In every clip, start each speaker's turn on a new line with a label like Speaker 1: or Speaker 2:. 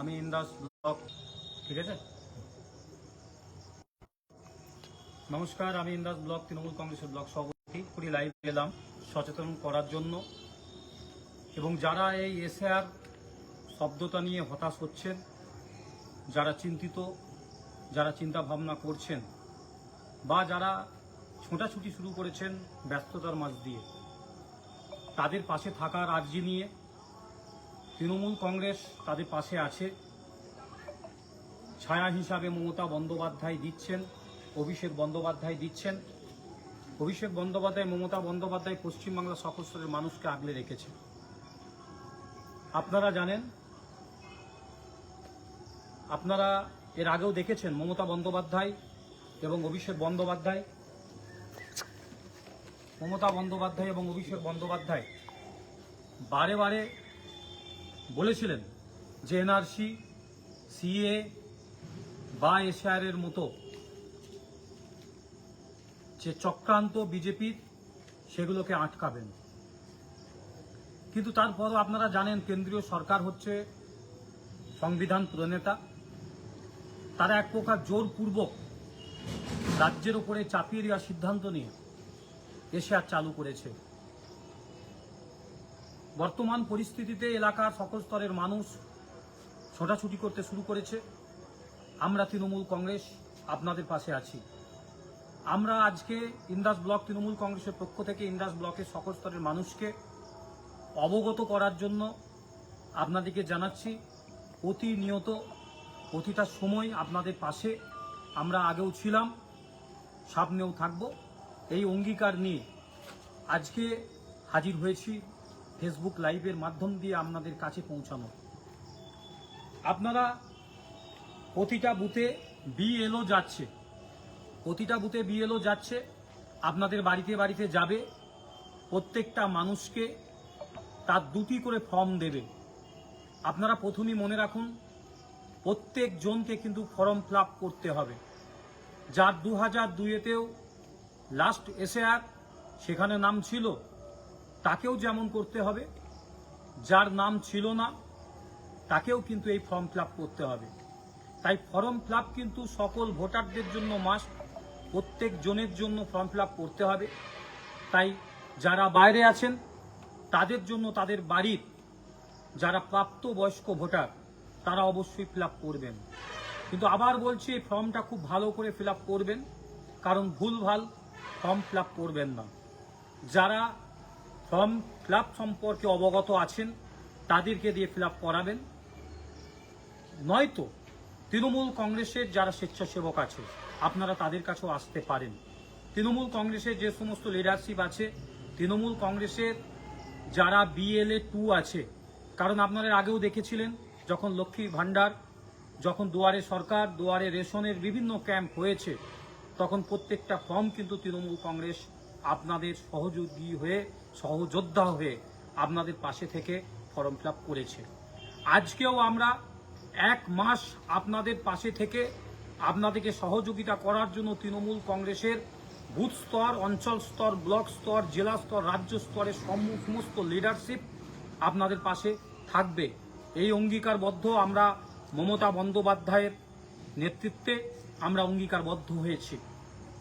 Speaker 1: আমি ইন্দাস ব্লক ঠিক আছে? নমস্কার, আমি ইন্দাস ব্লক তৃণমূল কংগ্রেসের ব্লক সভাপতি। পুরি লাইভ এলাম, সচেতন করার জন্য। এবং যারা এই এসআর শব্দটা নিয়ে হতাশ হচ্ছেন, যারা চিন্তিত, যারা চিন্তা ভাবনা করছেন, বা যারা ছোটাছুটি শুরু করেছেন ব্যস্ততার মাঝ দিয়ে, তাদের পাশে থাকার আর্জি নিয়ে তৃণমূল কংগ্রেস তাদের পাশে আছে। ছায়া হিসাবে মমতা বন্দ্যোপাধ্যায় দিচ্ছেন, অভিষেক বন্দ্যোপাধ্যায় দিচ্ছেন। অভিষেক বন্দ্যোপাধ্যায়, মমতা বন্দ্যোপাধ্যায় পশ্চিমবাংলা সশস্ত্রের মানুষকে আগলে রেখেছে। আপনারা জানেন, আপনারা এর আগেও দেখেছেন মমতা বন্দ্যোপাধ্যায় এবং অভিষেক বন্দ্যোপাধ্যায়। মমতা বন্দ্যোপাধ্যায় এবং অভিষেক বন্দ্যোপাধ্যায় বারে বারে বলেছিলেন যে এনআরসি, সিএ বা এসআইআরের মতো যে চক্রান্ত বিজেপির, সেগুলোকে আটকাবেন। কিন্তু তারপরও আপনারা জানেন, কেন্দ্রীয় সরকার হচ্ছে সংবিধান প্রণেতা। তারা এক প্রকার জোরপূর্বক রাজ্যের উপরে চাপিয়ে দেওয়ার সিদ্ধান্ত নিয়ে এশিয়ার চালু করেছে। বর্তমান পরিস্থিতিতে এলাকার সকল স্তরের মানুষ ছোটাছুটি করতে শুরু করেছে। আমরা তৃণমূল কংগ্রেস আপনাদের পাশে আছি। আমরা আজকে ইন্দাস ব্লক তৃণমূল কংগ্রেসের পক্ষ থেকে ইন্দাস ব্লকের সকল স্তরের মানুষকে অবগত করার জন্য আপনাদেরকে জানাচ্ছি, প্রতিনিয়ত প্রতিটা সময় আপনাদের পাশে আমরা আগেও ছিলাম, সামনেও থাকব। এই অঙ্গীকার নিয়ে আজকে হাজির হয়েছি ফেসবুক লাইভের মাধ্যম দিয়ে আপনাদের কাছে পৌঁছানো। আপনারা প্রতিটা বুথে বিএলও যাচ্ছে। প্রতিটা বুথে বিএলও যাচ্ছে, আপনাদের বাড়িতে বাড়িতে যাবে, প্রত্যেকটা মানুষকে তার দুটি করে ফর্ম দেবে। আপনারা প্রথমেই মনে রাখুন প্রত্যেক জনকে কিন্তু ফর্ম ফিল করতে হবে। যার দু হাজার দুইয়েতেও লাস্ট এসএআর সেখানে নাম ছিল তাকেও যেমন করতে হবে, যার নাম ছিল না, তাকেও কিন্তু এই ফর্ম ফিল করতে হবে। তাই ফর্ম ফিল কিন্তু সকল ভোটারদের জন্য মাস্ট প্রত্যেক জনের জন্য ফর্ম ফিল করতে হবে। তাই যারা বাইরে আছেন, তাদের জন্য তাদের বাড়ির যারা প্রাপ্তবয়স্ক ভোটার, তারা অবশ্যই ফিল করবেন। কিন্তু আবার বলছি, এই ফর্মটা খুব ভালো করে ফিল করবেন, কারণ ভুলভাল ফর্ম ফিল করবেন না। যারা ফর্ম ফিল সম্পর্কে অবগত আছেন, তাদেরকে দিয়ে ফিল করাবেন। নয়তো তৃণমূল কংগ্রেসের যারা স্বেচ্ছাসেবক আছে, আপনারা তাদের কাছেও আসতে পারেন। তৃণমূল কংগ্রেসের যে সমস্ত লিডারশিপ আছে, তৃণমূল কংগ্রেসের যারা বিএলএ টু আছে, কারণ আপনারা আগেও দেখেছিলেন, যখন লক্ষ্মী ভাণ্ডার, যখন দুয়ারে সরকার, দুয়ারে রেশনের বিভিন্ন ক্যাম্প হয়েছে, তখন প্রত্যেকটা ফর্ম কিন্তু তৃণমূল কংগ্রেস আপনাদের সহযোগী হয়ে সহযোদ্ধা হয়ে আপনাদের পাশে থেকে ফর্ম ফিল আপ করেছে। আজকেও আমরা এক মাস আপনাদের পাশে থেকে আপনাদেরকে সহযোগিতা করার জন্য তৃণমূল কংগ্রেসের বুথ স্তর, অঞ্চল স্তর, ব্লক স্তর, জেলা স্তর, রাজ্য স্তরের সম- সমস্ত লিডারশিপ আপনাদের পাশে থাকবে। এই অঙ্গীকারবদ্ধ আমরা মমতা বন্দ্যোপাধ্যায়ের নেতৃত্বে আমরা অঙ্গীকারবদ্ধ হয়েছি।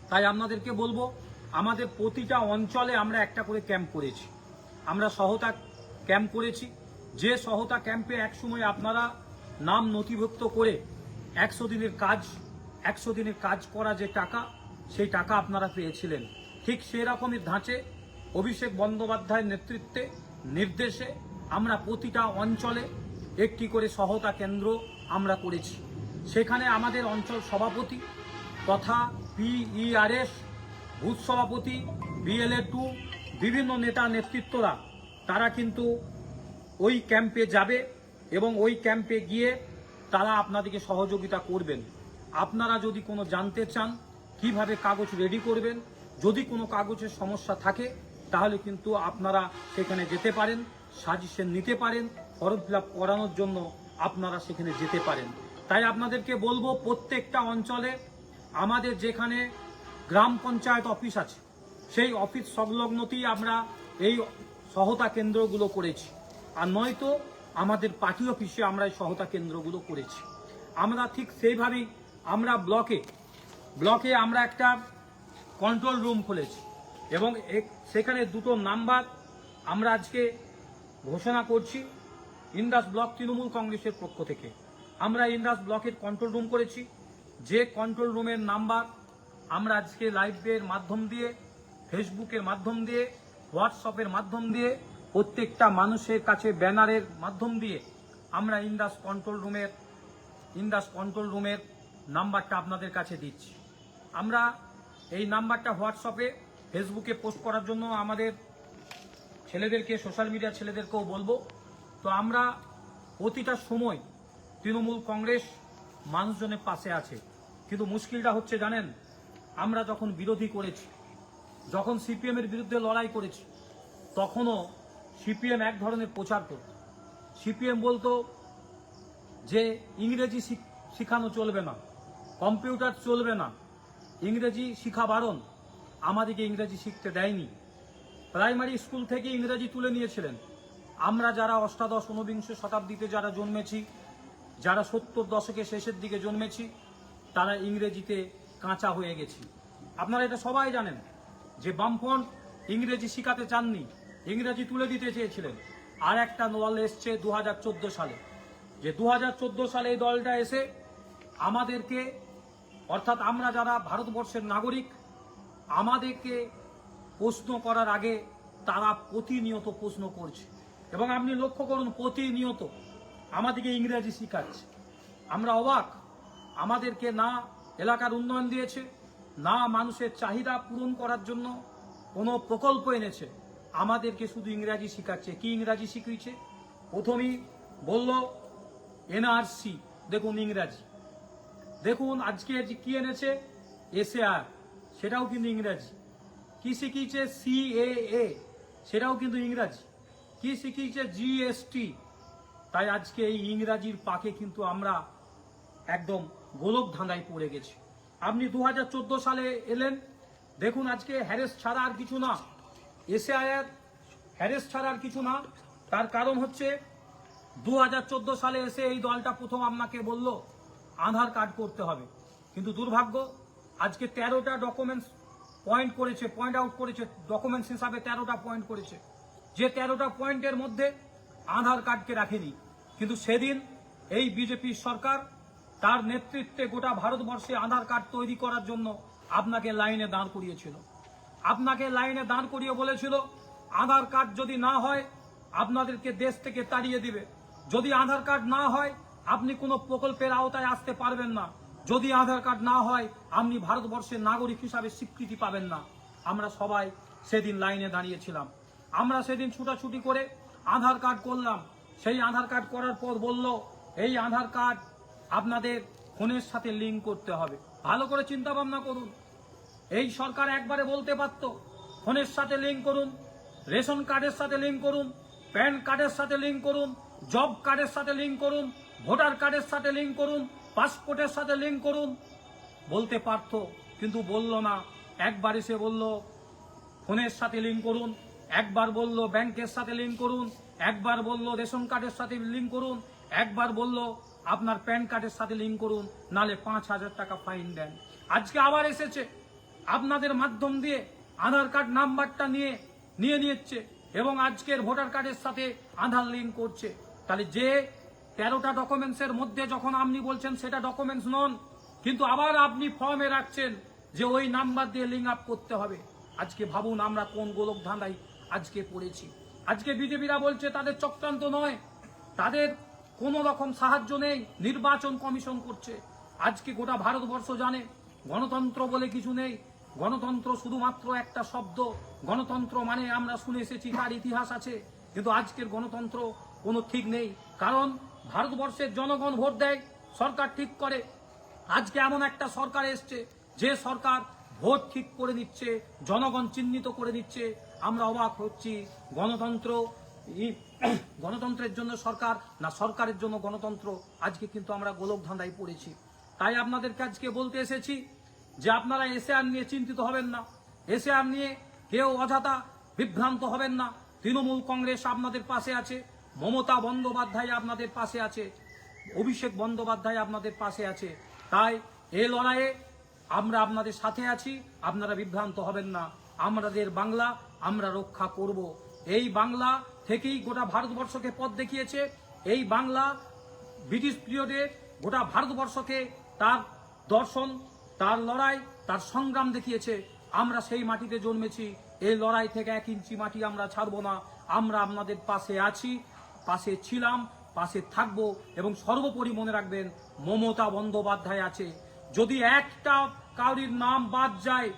Speaker 1: তাই আপনাদেরকে বলব আমাদের প্রতিটা অঞ্চলে আমরা একটা করে ক্যাম্প করেছি। আমরা সহতা ক্যাম্প করেছি। যে সহতা ক্যাম্পে একসময় আপনারা নাম নথিভুক্ত করে একশো দিনের কাজ, একশো দিনের কাজ করা যে টাকা, সেই টাকা আপনারা পেয়েছিলেন। ঠিক সেই রকমের ধাঁচে অভিষেক বন্দ্যোপাধ্যায়ের নেতৃত্বে নির্দেশে আমরা প্রতিটা অঞ্চলে একটি করে সহতা কেন্দ্র আমরা করেছি। সেখানে আমাদের অঞ্চল সভাপতি তথা পিইআরএস বুথ সভাপতি বিএলএ টু বিভিন্ন নেতা নেতৃত্বরা, তারা কিন্তু ওই ক্যাম্পে যাবে এবং ওই ক্যাম্পে গিয়ে তারা আপনাদেরকে সহযোগিতা করবেন। আপনারা যদি কোনো জানতে চান কীভাবে কাগজ রেডি করবেন, যদি কোনো কাগজের সমস্যা থাকে, তাহলে কিন্তু আপনারা সেখানে যেতে পারেন, সাজেশন নিতে পারেন, ফর্ম ফিল করানোর জন্য আপনারা সেখানে যেতে পারেন। তাই আপনাদেরকে বলব, প্রত্যেকটা অঞ্চলে আমাদের যেখানে গ্রাম পঞ্চায়েত অফিস আছে। সেই অফিস সংলগ্নতেই আমরা এই সহতা কেন্দ্রগুলো করেছি। আর নয়তো আমাদের পার্টি অফিসে আমরা এই সহতা কেন্দ্রগুলো করেছি। আমরা ঠিক সেইভাবেই আমরা ব্লকে ব্লকে আমরা একটা কন্ট্রোল রুম খুলেছি এবং সেখানে দুটো নাম্বার আমরা আজকে ঘোষণা করছি ইন্দাস ব্লক তৃণমূল কংগ্রেসের পক্ষ থেকে। আমরা ইন্দাস ব্লকের কন্ট্রোল রুম করেছি। যে কন্ট্রোল রুমের নাম্বার আমরা আজকে লাইভের মাধ্যম দিয়ে, ফেসবুকের মাধ্যম দিয়ে, হোয়াটসঅ্যাপের মাধ্যম দিয়ে, প্রত্যেকটা মানুষের কাছে ব্যানারের মাধ্যম দিয়ে আমরা ইন্দাস কন্ট্রোল রুমের, ইন্দাস কন্ট্রোল রুমের নাম্বারটা আপনাদের কাছে দিচ্ছি। আমরা এই নাম্বারটা হোয়াটসঅ্যাপে, ফেসবুকে পোস্ট করার জন্য আমাদের ছেলেদেরকে, সোশ্যাল মিডিয়া ছেলেদেরকেও বলব। তো আমরা প্রতিটা সময় তৃণমূল কংগ্রেস মানুষজনের পাশে আছে। কিন্তু মুশকিলটা হচ্ছে, জানেন আমরা যখন বিরোধী করেছি, যখন সিপিএম এর বিরুদ্ধে লড়াই করেছি, তখনও সিপিএম এক ধরনের প্রচার করত। সিপিএম বলতো যে ইংরেজি শিখ- শিখানো চলবে না, কম্পিউটার চলবে না, ইংরেজি শিখা বারণ আমাদেরকে ইংরেজি শিখতে দেয়নি। প্রাইমারি স্কুল থেকে ইংরেজি তুলে নিয়েছিলেন। আমরা যারা অষ্টাদশ ঊনবিংশ শতাব্দীতে যারা জন্মেছি, যারা সত্তর দশকের শেষের দিকে জন্মেছি, তারা ইংরেজিতে কাঁচা হয়ে গেছি। আপনারা এটা সবাই জানেন যে বামফ্রন্ট ইংরেজি শিখাতে চাননি, ইংরেজি তুলে দিতে চেয়েছিলেন। আর একটা দল এসছে দু হাজার চোদ্দ সালে। যে দু হাজার চোদ্দ সালে এই দলটা এসে আমাদেরকে, অর্থাৎ আমরা যারা ভারতবর্ষের নাগরিক, আমাদেরকে প্রশ্ন করার আগে তারা প্রতিনিয়ত প্রশ্ন করছে। এবং আপনি লক্ষ্য করুন, প্রতিনিয়ত আমাদেরকে ইংরেজি শিখাচ্ছে। আমরা অবাক, আমাদেরকে না এলাকার উন্নয়ন দিয়েছে। না মানুষের চাহিদা পূরণ করার জন্য কোনো প্রকল্প এনেছে। আমাদেরকে শুধু ইংরাজি শেখাচ্ছে। কি ইংরাজি শিখিয়েছে? প্রথমেই বলল, এনআরসি। দেখুন ইংরাজি। দেখুন আজকে কি এনেছে? এসএআর। সেটাও কিন্তু ইংরাজি। কি শিখিয়েছে? সিএএ। সেটাও কিন্তু ইংরাজি। কি শিখিয়েছে? জিএসটি। তাই আজকে এই ইংরাজির পাকে কিন্তু আমরা একদম গোলক ধাঁধায় পড়ে গেছে। আপনি দু হাজার চোদ্দ সালে এলেন, দেখুন আজকে হ্যারেস ছাড়া আর কিছু না। এসআইআর হ্যারেস ছাড়া আর কিছু না। তার কারণ হচ্ছে দু হাজার চোদ্দ সালে এসে এই দলটা প্রথম আপনাকে বলল, আধার কার্ড করতে হবে। কিন্তু দুর্ভাগ্য, আজকে তেরোটা ডকুমেন্টস পয়েন্ট করেছে পয়েন্ট আউট করেছে ডকুমেন্টস হিসাবে তেরোটা পয়েন্ট করেছে। যে তেরোটা পয়েন্টের মধ্যে আধার কার্ডকে রাখেনি। কিন্তু সেদিন এই বিজেপি সরকার তার নেতৃত্বে গোটা ভারতবর্ষে আধার কার্ড তৈরি করার জন্য আপনাকে লাইনে দাঁড় করিয়েছিল। আপনাকে লাইনে দাঁড় করিয়ে বলেছিল, আধার কার্ড যদি না হয়, আপনাদেরকে দেশ থেকে তাড়িয়ে দিবে। যদি আধার কার্ড না হয়, আপনি কোনো প্রকল্পের আওতায় আসতে পারবেন না। যদি আধার কার্ড না হয়, আপনি ভারতবর্ষের নাগরিক হিসাবে স্বীকৃতি পাবেন না। আমরা সবাই সেদিন লাইনে দাঁড়িয়েছিলাম। আমরা সেদিন ছুটাছুটি করে আধার কার্ড করলাম। সেই আধার কার্ড করার পর বলল, এই আধার কার্ড আপনাদের ফোনের সাথে লিঙ্ক করতে হবে ভালো করে চিন্তা ভাবনা করুন এই সরকার একবারে বলতে পারত ফোনের সাথে লিঙ্ক করুন রেশন কার্ডের সাথে লিঙ্ক করুন প্যান কার্ডের সাথে লিঙ্ক করুন জব কার্ডের সাথে লিঙ্ক করুন ভোটার কার্ডের সাথে লিঙ্ক করুন পাসপোর্টের সাথে লিঙ্ক করুন বলতে পারত কিন্তু বলল না একবার এসে বলল ফোনের সাথে লিঙ্ক করুন একবার বলল ব্যাংকের সাথে লিঙ্ক করুন একবার বলল রেশন কার্ডের সাথে লিঙ্ক করুন একবার বলল আপনার প্যান কার্ডের সাথে লিঙ্ক করুন, নালে পাঁচ হাজার টাকা ফাইন দেন। আজকে আবার এসেছে, আপনাদের মাধ্যম দিয়ে আধার কার্ড নাম্বারটা নিয়ে নিয়ে নিচ্ছে এবং আজকের ভোটার কার্ডের সাথে আধার লিঙ্ক করছে। তাহলে যে তেরোটা ডকুমেন্টসের মধ্যে যখন আপনি বলছেন সেটা ডকুমেন্টস নন, কিন্তু আবার আপনি ফর্মে রাখছেন যে ওই নাম্বার দিয়ে লিঙ্ক আপ করতে হবে। আজকে ভাবুন আমরা কোন গোলক ধাঁধায় আজকে পড়েছি। আজকে বিজেপিরা বলছে, তাদের চক্রান্ত নয়, তাদের কোনো রকম সাহায্য নেই, নির্বাচন কমিশন করছে। আজকে গোটা ভারতবর্ষ জানে, গণতন্ত্র বলে কিছু নেই। গণতন্ত্র শুধুমাত্র একটা শব্দ। গণতন্ত্র মানে আমরা শুনে এসেছি তার ইতিহাস আছে, কিন্তু আজকের গণতন্ত্র কোনো ঠিক নেই। কারণ ভারতবর্ষের জনগণ ভোট দেয়, সরকার ঠিক করে। আজকে এমন একটা সরকার এসছে, যে সরকার ভোট ঠিক করে দিচ্ছে, জনগণ চিহ্নিত করে দিচ্ছে। আমরা অবাক হচ্ছি। গণতন্ত্র গণতন্ত্রের জন্য সরকার না সরকারের জন্য গণতন্ত্র? আজকে কিন্তু আমরা গোলক ধাঁধায় পড়েছি। তাই আপনাদেরকে আজকে বলতে এসেছি যে আপনারা এসআর নিয়ে চিন্তিত হবেন না। এসআর নিয়ে কেউ অযথা বিভ্রান্ত হবেন না। তৃণমূল কংগ্রেস আপনাদের পাশে আছে। মমতা বন্দ্যোপাধ্যায় আপনাদের পাশে আছে। অভিষেক বন্দ্যোপাধ্যায় আপনাদের পাশে আছে। তাই এ লড়াইয়ে আমরা আপনাদের সাথে আছি। আপনারা বিভ্রান্ত হবেন না। আমাদের বাংলা আমরা রক্ষা করব। এই বাংলা থেকেই গোটা ভারতবর্ষকে পথ দেখিয়েছে। এই বাংলা ব্রিটিশ পিরিয়ডে গোটা ভারতবর্ষকে তার দর্শন, তার লড়াই, তার সংগ্রাম দেখিয়েছে। আমরা সেই মাটিতে জন্মেছি। এই লড়াই থেকে এক ইঞ্চি মাটি আমরা ছাড়বো না। আমরা আপনাদের পাশে আছি, পাশে ছিলাম, পাশে থাকব এবং সর্বোপরি মনে রাখবেন, মমতা বন্দ্যোপাধ্যায় আছে। যদি একটা কাউরির নাম বাদ যায়,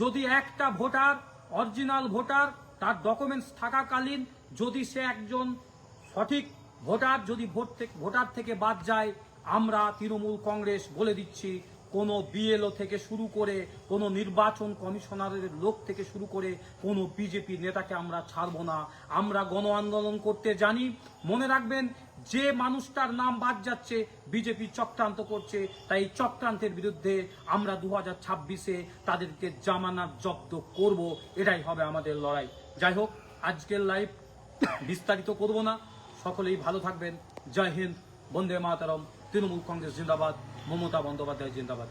Speaker 1: যদি একটা ভোটার, অরিজিনাল ভোটার, তার ডকুমেন্টস থাকাকালীন যদি সে একজন সঠিক ভোটার, যদি ভোট থেকে ভোটার থেকে বাদ যায়, আমরা তৃণমূল কংগ্রেস বলে দিচ্ছি, কোনো বিএলও থেকে শুরু করে, কোনো নির্বাচন কমিশনারের লোক থেকে শুরু করে, কোনো বিজেপি নেতাকে আমরা ছাড়বো না। আমরা গণ আন্দোলন করতে জানি। মনে রাখবেন, যে মানুষটার নাম বাদ যাচ্ছে, বিজেপি চক্রান্ত করছে, তাই চক্রান্তের বিরুদ্ধে আমরা দু হাজার ছাব্বিশে তাদেরকে জামানার জব্দ করব। এটাই হবে আমাদের লড়াই। যাই হোক, আজকের লাইভ বিস্তারিত করব না। সকলেই ভালো থাকবেন। জয় হিন্দ। বন্দে মাতারম। তৃণমূল কংগ্রেস জিন্দাবাদ। মমতা বন্দ্যোপাধ্যায় জিন্দাবাদ।